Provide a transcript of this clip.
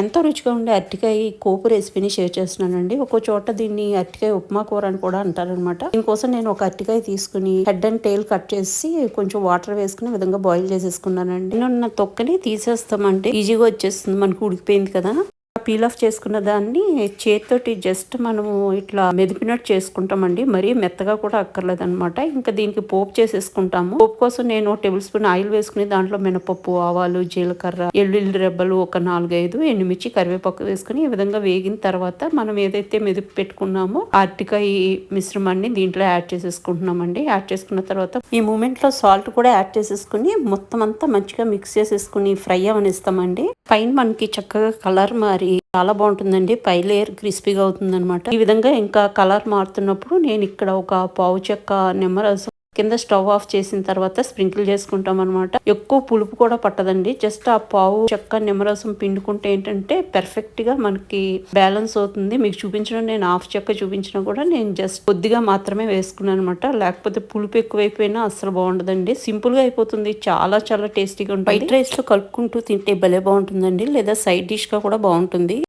ఎంతో రుచిగా ఉండే అరటికాయ కోపు రెసిపీని షేర్ చేస్తున్నానండి. ఒక్కో చోట దీన్ని అరటికాయ ఉప్మా కూర అని కూడా అంటారనమాట దీనికోసం నేను ఒక అరటికాయ తీసుకుని హెడ్ అండ్ టైల్ కట్ చేసి కొంచెం వాటర్ వేసుకుని విధంగా బాయిల్ చేసేసుకున్నానండి. నేను తొక్కని తీసేస్తామంటే ఈజీగా వచ్చేస్తుంది. మనకు ఉడికిపోయింది కదా. పీల్ ఆఫ్ చేసుకున్న దాన్ని చేతితోటి జస్ట్ మనము ఇట్లా మెదిపినట్టు చేసుకుంటామండి. మరీ మెత్తగా కూడా అక్కర్లేదు అనమాట ఇంకా దీనికి పోపు చేసేసుకుంటాము. పోపు కోసం నేను టేబుల్ స్పూన్ ఆయిల్ వేసుకుని దాంట్లో మినపప్పు ఆవాలు జీలకర్ర ఎల్లుల్లి రెబ్బలు ఒక నాలుగైదు ఎండుమిర్చి కరివేపాకు వేసుకుని ఈ విధంగా వేగిన తర్వాత మనం ఏదైతే మెదిపి పెట్టుకున్నామో అరటికాయ మిశ్రమాన్ని దీంట్లో యాడ్ చేసేసుకుంటున్నామండి. యాడ్ చేసుకున్న తర్వాత ఈ మూమెంట్లో సాల్ట్ కూడా యాడ్ చేసేసుకుని మొత్తం అంతా మంచిగా మిక్స్ చేసేసుకుని ఫ్రై అవనిస్తామండి. పైన మనకి చక్కగా కలర్ మారి చాలా బాగుంటుందండి. పై లేయర్ క్రిస్పీగా అవుతుంది ఈ విధంగా ఇంకా కలర్ మారుతున్నప్పుడు నేను ఇక్కడ ఒక పావు చెక్క నిమ్మరసం కింద స్టవ్ ఆఫ్ చేసిన తర్వాత స్ప్రింకిల్ చేసుకుంటాం అనమాట ఎక్కువ పులుపు కూడా పట్టదండి. జస్ట్ ఆ పావు చెక్క నిమ్మరసం పిండుకుంటే ఏంటంటే పెర్ఫెక్ట్గా మనకి బ్యాలెన్స్ అవుతుంది. మీకు చూపించడం నేను హాఫ్ చెక్క చూపించినా కూడా నేను జస్ట్ కొద్దిగా మాత్రమే వేసుకున్నాను అనమాట లేకపోతే పులుపు ఎక్కువైపోయినా అసలు బాగుండదండి. సింపుల్గా అయిపోతుంది. చాలా చాలా టేస్టీగా ఉంటుంది. వైట్ రైస్లో కలుపుకుంటూ తింటే భలే బాగుంటుందండి. లేదా సైడ్ డిష్గా కూడా బాగుంటుంది.